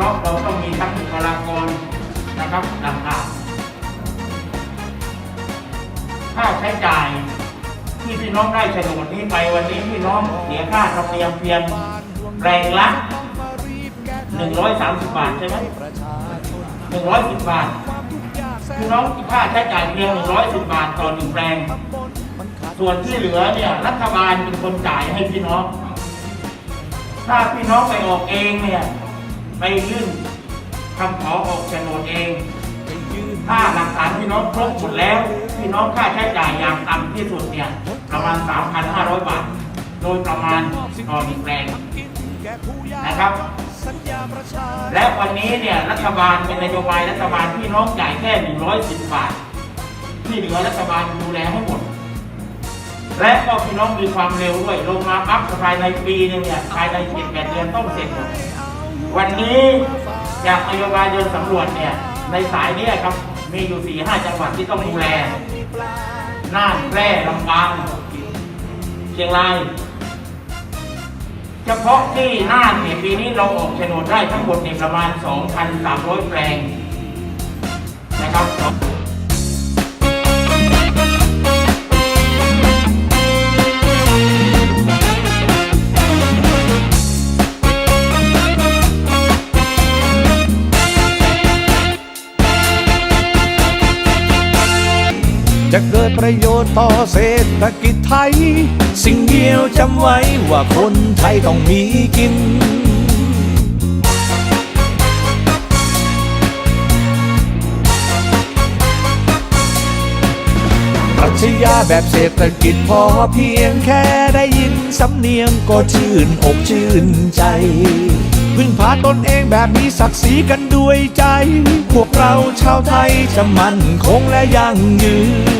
เราต้องมีทั้งบุคลากรนะครับต่างๆค่าใช้จ่ายที่พี่น้องได้โฉนดนี้ไปวันนี้พี่น้องเสียค่าธรรมเนียมเพียงแปลงละ 130 บาทใช่ไหม110 บาทพี่น้องค่าใช้จ่ายเพียง 110 บาทต่อหนึ่งแปลง ส่วนที่เหลือเนี่ยรัฐบาลเป็นคนจ่ายให้พี่น้อง ถ้าพี่น้องไปออกเองเนี่ย ไปยื่นคำขอออกโฉนดเองถ้าหลักฐานพี่น้องครบหมดแล้ว พี่น้องค่าใช้จ่ายอย่างต่ำที่สุดเนี่ยประมาณ 3,500 บาท โดยประมาณต่อหนึ่งแปลงนะครับ และวันนี้เนี่ยรัฐบาลเป็นนโยบายรัฐบาลพี่น้องจ่ายแค่ 110 บาท ที่เหลือรัฐบาลดูแลให้หมด และก็พี่น้องมีความเร็วด้วยลงมาปั๊บภายในปีหนึงเนี่ยภายใน7 8เดือนต้องเสร็จหมด วันนี้จากนโยบายเดินสำรวจเนี่ยในสายนี้ครับมีอยู่4ี่ห้าจังหวัดที่ต้องดูแลน่านแพร่ลำปางเชียงรายเฉพาะที่น่านเนี่ยปีนี้เราออกโฉนดได้ทั้งหมดเนี่ยประมาณ 2,300 แปลงนะครับ จะเกิดประโยชน์ต่อเศรษฐกิจไทย สิ่งเดียวจำไว้ว่าคนไทยต้องมีกินปรัชญาแบบเศรษฐกิจพอเพียงแค่ได้ยินสำเนียงก็ชื่นอกชื่นใจพึ่งพาตนเองแบบมีศักดิ์ศรีกันด้วยใจ พวกเราชาวไทยจะมั่นคงและยั่งยืน